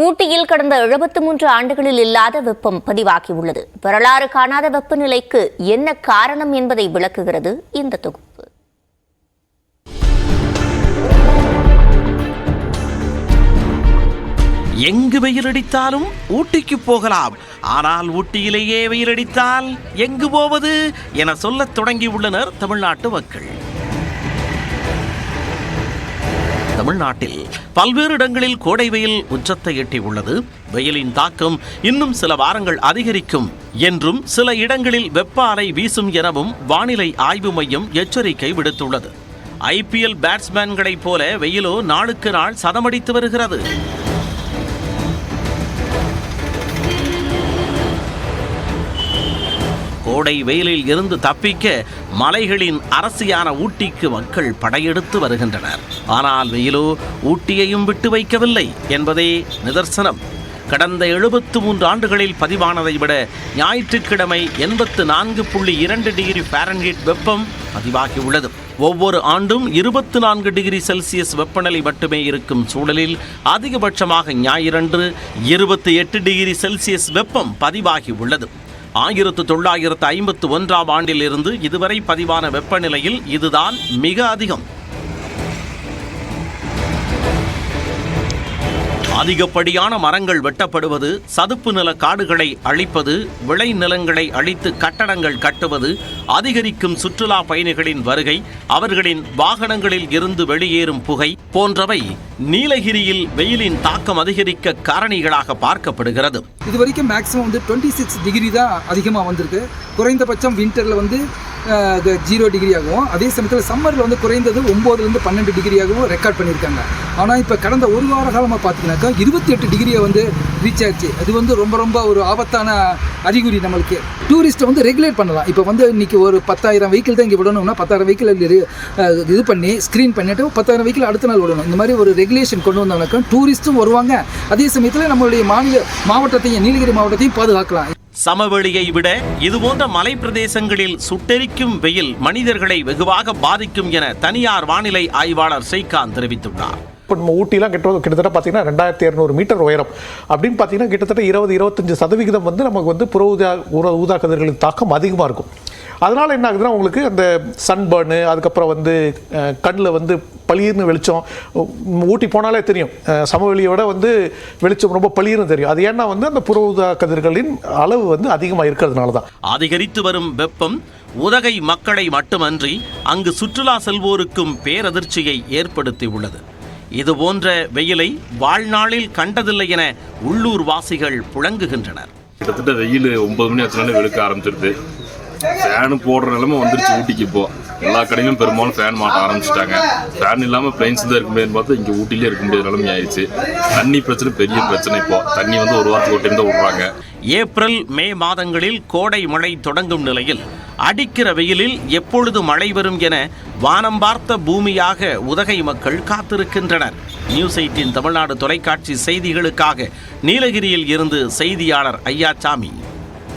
ஊட்டியில் கடந்த எழுபத்து மூன்று ஆண்டுகளில் இல்லாத வெப்பம் பதிவாகியுள்ளது. வரலாறு காணாத வெப்பநிலைக்கு என்ன காரணம் என்பதை விளக்குகிறது இந்த தொகுப்பு. எங்கு வெயிலடித்தாலும் ஊட்டிக்கு போகலாம். ஆனால் ஊட்டியிலேயே வெயிலடித்தால் எங்கு போவது என சொல்லத் தொடங்கியுள்ளனர் தமிழ்நாட்டு மக்கள். தமிழ்நாட்டில் பல்வேறு இடங்களில் கோடை வெயில் உச்சத்தை எட்டியுள்ளது வெயிலின் தாக்கம் இன்னும் சில வாரங்கள் அதிகரிக்கும் என்றும் சில இடங்களில் வெப்ப அலை வீசும் எனவும் வானிலை ஆய்வு மையம் எச்சரிக்கை விடுத்துள்ளது. ஐபிஎல் பேட்ஸ்மேன்களைப் போல வெயிலோ நாளுக்கு நாள் சதமடித்து வருகிறது. கோடை வெயிலில் இருந்து தப்பிக்க மலைகளின் அரசியான ஊட்டிக்கு மக்கள் படையெடுத்து வருகின்றனர். ஆனால் வெயிலோ ஊட்டியையும் விட்டு வைக்கவில்லை என்பதே நிதர்சனம். கடந்த எழுபத்து மூன்று ஆண்டுகளில் பதிவானதை விட ஞாயிற்றுக்கிழமை எண்பத்து நான்கு புள்ளி இரண்டு டிகிரி ஃபாரன்ஹீட் வெப்பம் பதிவாகியுள்ளது. ஒவ்வொரு ஆண்டும் இருபத்து நான்கு டிகிரி செல்சியஸ் வெப்பநிலை மட்டுமே இருக்கும் சூழலில் அதிகபட்சமாக ஞாயிறன்று இருபத்தி எட்டு டிகிரி செல்சியஸ் வெப்பம் பதிவாகி உள்ளது ஆயிரத்து தொள்ளாயிரத்து ஐம்பத்து ஒன்றாம் ஆண்டில் இருந்து இதுவரை பதிவான வெப்பநிலையில் இதுதான் மிக அதிகம். அதிகப்படியான மரங்கள் வெட்டப்படுவது சதுப்பு நில காடுகளை அழிப்பது விளை நிலங்களை அழித்து கட்டடங்கள் கட்டுவது அதிகரிக்கும் சுற்றுலா பயணிகளின் வருகை அவர்களின் வாகனங்களில் இருந்து வெளியேறும் புகை போன்றவை. நீலகிரியில் வெயிலின் தாக்கம் அதிகரிக்க காரணிகளாக பார்க்கப்படுகிறது. இது வரைக்கும் மேக்ஸிமம் வந்து டுவெண்ட்டி சிக்ஸ் டிகிரி தான் அதிகமாக வந்திருக்கு. குறைந்தபட்சம் வின்டரில் வந்து ஜீரோ டிகிரி ஆகும். அதே சமயத்தில் சம்மரில் வந்து குறைந்தது ஒம்போதுலேருந்து பன்னெண்டு டிகிரியாகவும் ரெக்கார்ட் பண்ணியிருக்காங்க. ஆனால் இப்போ கடந்த ஒரு வார காலமாக பார்த்தீங்கன்னாக்கா இருபத்தி எட்டு டிகிரியை வந்து ரீச் ஆச்சு அது வந்து ரொம்ப ரொம்ப ஒரு ஆபத்தான அறிகுறி நம்மளுக்கு. டூரிஸ்ட்டை வந்து ரெகுலேட் பண்ணலாம். இப்போ வந்து இன்றைக்கி ஒரு பத்தாயிரம் வெஹிக்கிள் தான் இங்கே விடணும்னா பத்தாயிரம் வெஹிக்கிள் இது பண்ணி ஸ்க்ரீன் பண்ணிவிட்டு பத்தாயிரம் வெஹிக்கிள் அடுத்த நாள் விடணும். இந்த மாதிரி ஒரு ரெகுலேஷன் கொண்டு வந்தாங்கனாக்கா டூரிஸ்ட்டும் வருவாங்க. அதே சமயத்தில் நம்மளுடைய மாநில மாவட்டத்தையும் நீலகிரி மாவட்டத்தையும் பாதுகாக்கலாம். சமவெளியை விட இதுபோன்ற மலை பிரதேசங்களில் சுட்டெரிக்கும் வெயில் மனிதர்களை வெகுவாக பாதிக்கும் என தனியார் வானிலை ஆய்வாளர் ஸ்ரீகாந்த் தெரிவித்துள்ளார். இப்போ நம்ம ஊட்டிலாம் கிட்ட கிட்டத்தட்ட பார்த்தீங்கன்னா ரெண்டாயிரத்தி இரநூறு மீட்டர் உயரம். அப்படின்னு பார்த்தீங்கன்னா கிட்டத்தட்ட இருபது இருபத்தஞ்சு சதவிகிதம் வந்து நமக்கு வந்து புற ஊதா உர ஊதா கதிர்களின் தாக்கம் அதிகமாக இருக்கும். அதனால் என்ன ஆகுதுன்னா உங்களுக்கு அந்த சன்பர்னு அதுக்கப்புறம் வந்து கண்ணில் வந்து பளிர்னு வெளிச்சம் ஊட்டி போனாலே தெரியும். அஹ், சமவெளியை விட வந்து வெளிச்சம் ரொம்ப பளிர்னு தெரியும். அது ஏன்னா வந்து அந்த புற ஊதா கதிர்களின் அளவு வந்து அதிகமாக இருக்கிறதுனால தான். அதிகரித்து வரும் வெப்பம் உதகை மக்களை மட்டுமன்றி அங்கு சுற்றுலா செல்வோருக்கும் பேரதிர்ச்சியை ஏற்படுத்தியுள்ளது இது போன்ற வெயிலை வாழ்நாளில் கண்டதில்லை என உள்ளூர் வாசிகள் புழங்குகின்றனர். கிட்டத்தட்ட வெயில் ஒன்பது மணி ஆச்சுனாலே வெளுக்க ஆரம்பிச்சிருது. ஃபேனு போடுற நிலைமை வந்துருச்சு ஊட்டிக்கு இப்போ. எல்லா கடையிலும் பெரும்பாலும் ஃபேன் மாட்ட ஆரம்பிச்சிட்டாங்க. ஃபேன் இல்லாமல் பிளைன்ஸ் தான் இருக்க முடியாதுன்னு பார்த்தா இங்கே ஊட்டிலே இருக்க முடியாத நிலைமை ஆயிடுச்சு தண்ணி பிரச்சனை பெரிய பிரச்சனை இப்போ. தண்ணி வந்து ஒரு வாரத்துக்கு ஒரு டைம் தான் விடுறாங்க. ஏப்ரல் மே மாதங்களில் கோடை மழை தொடங்கும் நிலையில் அடிக்கிற வெயிலில் எப்பொழுது மழை வரும் என வானம் பார்த்த பூமியாக உதகை மக்கள் காத்திருக்கின்றனர். நியூஸ் எயிட்டின் தமிழ்நாடு தொலைக்காட்சி செய்திகளுக்காக நீலகிரியில் இருந்து செய்தியாளர் ஐயாச்சாமி